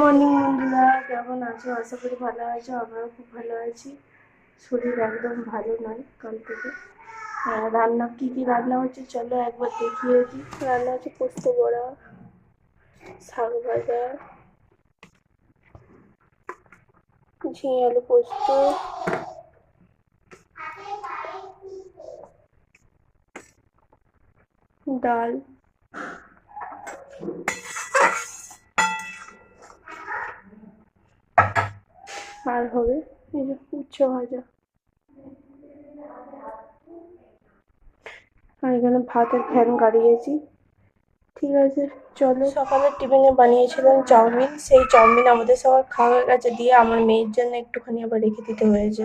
Morning বন্ধুরা। কেমন আছো? আশা করি ভালো আছো আমরাও খুব ভালো আছি। শরীর একদম ভালো নয় কাল থেকে। রান্না, কী কী রান্না হচ্ছে চলো একবার দেখিয়ে দিই। রান্না হচ্ছে পোস্ত বড়া, শাক ভাজা, ঝিঙে আলু পোস্ত, ডাল। আর হবে। এই যে উচ্চ ভাজা। আর এখানে ভাতের ফ্যান গাড়িয়েছি ঠিক আছে চলো। সকালে টিফিনে বানিয়েছিলাম চাউমিন। সেই চাউমিন আমাদের সবার খাওয়া হয়ে গেছে দিয়ে আমার মেয়ের জন্য একটুখানি আবার রেখে দিতে হয়েছে।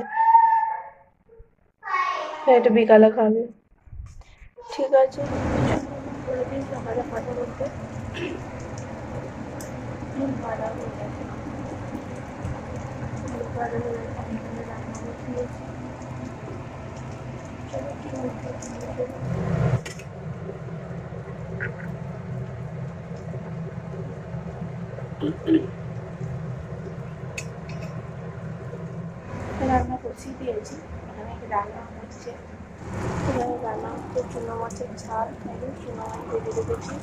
এটা বিকালে খাবে। ঠিক আছে। সকালে ভাজা করতে হুম, ভাজা হয়ে গেছে ভাজা হয়ে গেছে আমি এখানে রান্না বসিয়েছি চলো কি হচ্ছে রান্না বসিয়ে দিয়েছি এখানে রান্না হচ্ছে এখানে রান্না হচ্ছে চুনো মাছের ঝাল এই চুনো মাছ ভেজে রেখেছি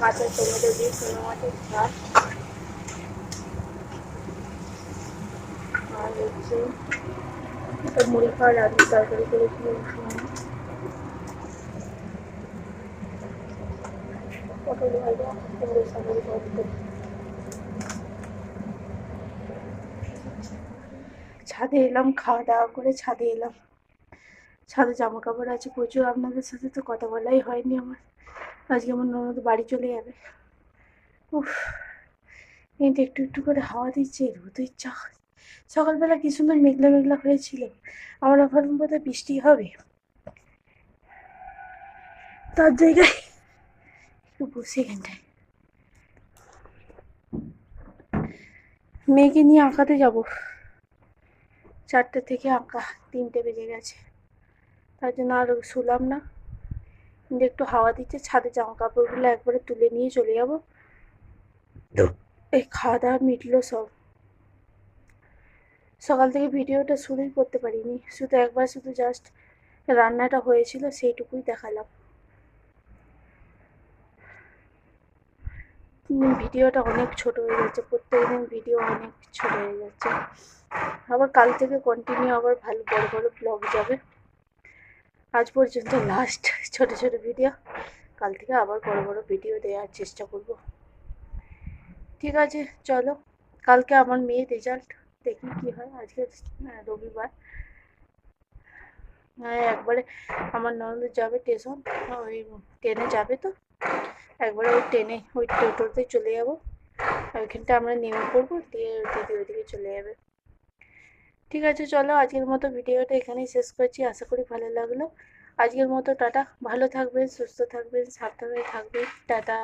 কাঁচা টমেটো দিয়ে চুনো মাছের ঝাল তরকারি করেছি ছাদে এলাম, খাওয়া দাওয়া করে ছাদে এলাম। ছাদে জামা কাপড় আছে প্রচুর, আপনাদের সাথে তো কথা বলাই হয়নি আমার। আজকে আমার ননদ বাড়ি চলে যাবে। উফ কিন্তু একটু একটু করে হাওয়া দিচ্ছে, রোদের হয়। সকালবেলা কি সুন্দর মেঘলা মেঘলা হয়েছিল? আমার আবার বোধহয় বৃষ্টি হবে। তার জায়গায় একটু বসে এখানটায় মেয়েকে নিয়ে আঁকাতে যাব। চারটে থেকে আঁকা তিনটে বেজে গেছে। তার জন্য আর শুলাম না। কিন্তু একটু হাওয়া দিচ্ছে ছাদে জামা কাপড়গুলো একবারে তুলে নিয়ে চলে যাব। এই খাওয়া দাওয়া মিটলো সব। সকাল থেকে ভিডিওটা শুরুই করতে পারিনি। শুধু একবার শুধু জাস্ট রান্নাটা হয়েছিল সেইটুকুই দেখালাম। ভিডিওটা অনেক ছোট হয়ে যাচ্ছে, প্রত্যেকদিন ভিডিও অনেক ছোট হয়ে যাচ্ছে। আবার কাল থেকে কন্টিনিউ আবার ভালো, বড় বড় ব্লগ যাবে। আজ পর্যন্ত লাস্ট ছোট ছোট ভিডিও কাল থেকে আবার বড় বড় ভিডিও দেওয়ার চেষ্টা করব। ঠিক আছে, চলো। কালকে আমার মেয়ের রেজাল্ট দেখি কি হয় আজকে আহ, রবিবার। হ্যাঁ একবারে আমার ননদ যাবে স্টেশন ওই ট্রেনে যাবে তো। একবারে ওই ট্রেনে ওই টোটোতে চলে যাব। ওইখানটা আমরা নেমে পড়ব দিয়ে দিদি ওইদিকে চলে যাবে। ঠিক আছে চলো আজকের মতো ভিডিওটা এখানেই শেষ করছি। আশা করি ভালো লাগল। আজকের মতো টাটা। ভালো থাকবেন সুস্থ থাকবেন সাবধানে থাকবেন। টাটা।